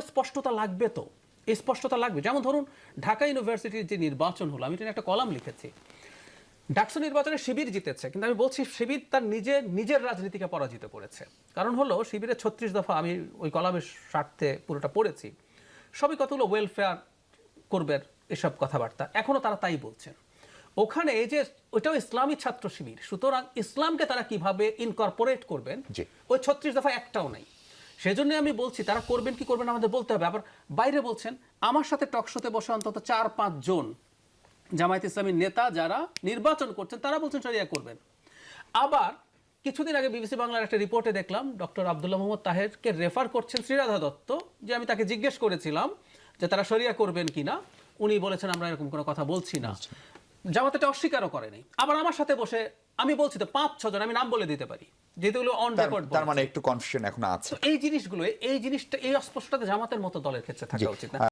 স্পষ্টতা লাগবে তো? এই স্পষ্টতা লাগবে। যেমন ধরুন ঢাকা ইউনিভার্সিটির যে নির্বাচন হলো আমি এটা একটা কলাম লিখেছি। ডাকসু নির্বাচনে শিবির জিতেছে কিন্তু আমি বলছি শিবির তার নিজে নিজের রাজনীতিকে পরাজিত করেছে। কারণ হলো শিবিরের ছত্রিশ দফা আমি ওই কলামের স্বার্থে পুরোটা পড়েছি। সবই কতগুলো ওয়েলফেয়ার করবেন এসব কথাবার্তা। এখনও তারা তাই বলছেন। ওখানে এই যে ওইটাও ইসলামী ছাত্র শিবির সুতরাং ইসলামকে তারা কীভাবে ইনকর্পোরেট করবেন। ওই ছত্রিশ দফা একটাও নাই। সেজন্য আমি বলছি, তারা করবেন কি করবেন না আমাদের বলতে হবে। আবার বাইরে বলছেন, আমার সাথে টকশোতে বসে অন্তত চার, পাঁচ জন জামায়াত ইসলামীর নেতা যারা নির্বাচন করছেন, তারা বলছেন শরিয়া করবেন। আবার কিছুদিন আগে বিবিসি বাংলার একটা রিপোর্টে দেখলাম, ডক্টর আব্দুল্লাহ মোহাম্মদ তাহেরকে রেফার করছেন শ্রীরাধা দত্ত, যে আমি তাকে জিজ্ঞেস করেছিলাম যে তারা শরিয়া করবেন কিনা। উনি বলেছেন, আমরা এরকম কোনো কথা বলছি না। জামাত এটা অস্বীকারও করেনি আবার আমার সাথে বসে আমি বলছি তো পাঁচ ছজন আমি নাম বলে দিতে পারি। যেগুলো অন রেকর্ড তার মানে একটু কনফিউশন এখন আছে। এই জিনিসগুলো এই জিনিসটা এই অস্পষ্টতা জামাতের মতো দলের ক্ষেত্রে থাকা উচিত না।